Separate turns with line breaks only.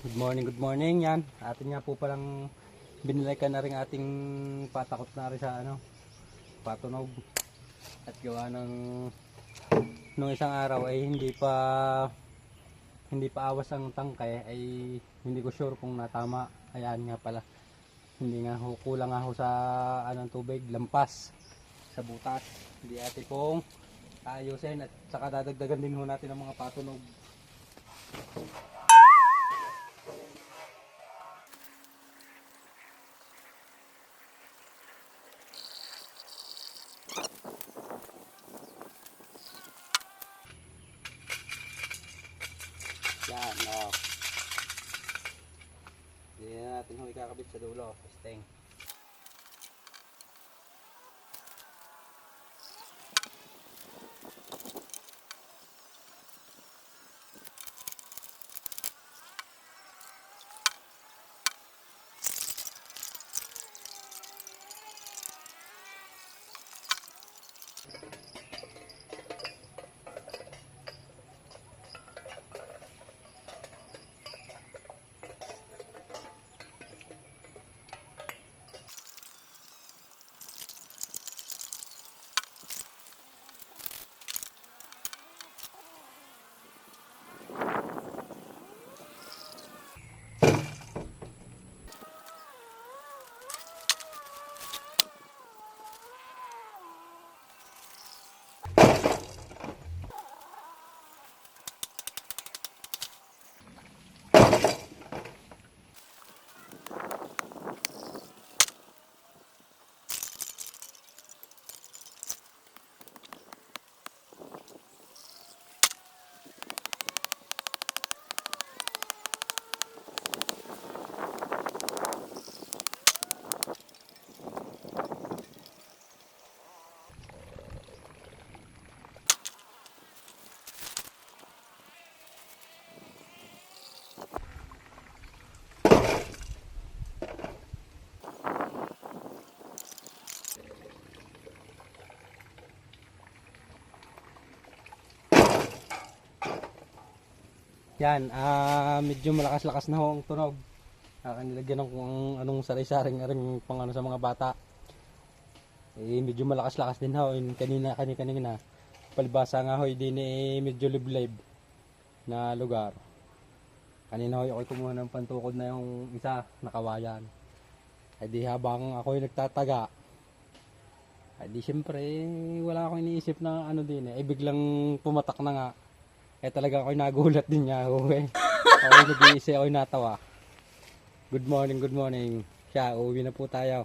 Good morning, good morning. Yan, atin nga po palang binilikan na rin ating patakot na rin sa ano, patunog. At gawa ng nung isang araw ay hindi pa hindi pa awas ang tangkay ay hindi ko sure kung natama. Ayan nga pala. Hindi nga ho, kulang nga ho sa anong tubig, lampas sa butas. Hindi ate pong ayusin at saka dadagdagan din ho natin ang mga patunog. Yan, oh. Hindi na natin ho ikakabit sa dulo. Steng. Yan, ah medyo malakas-lakas na ho ang tunog. Akan nilagyan ng kung anong sari-saring aring pang ano sa mga bata. Eh, medyo malakas-lakas din ho. Yung kanina, kanina, kanina. Palibasa nga ho, din eh, medyo liblib na lugar. Kanina ho, ako'y kumuha ng pantukod na yung isa, nakawayan. Ay di habang ako'y nagtataga, ay di syempre, wala akong iniisip na ano din eh. Ay biglang pumatak na nga. Eh talaga ako'y nagulat din niya ako eh. Ako'y nag-iisip, ako'y natawa. Good morning, good morning. Siya, uwi na po tayo.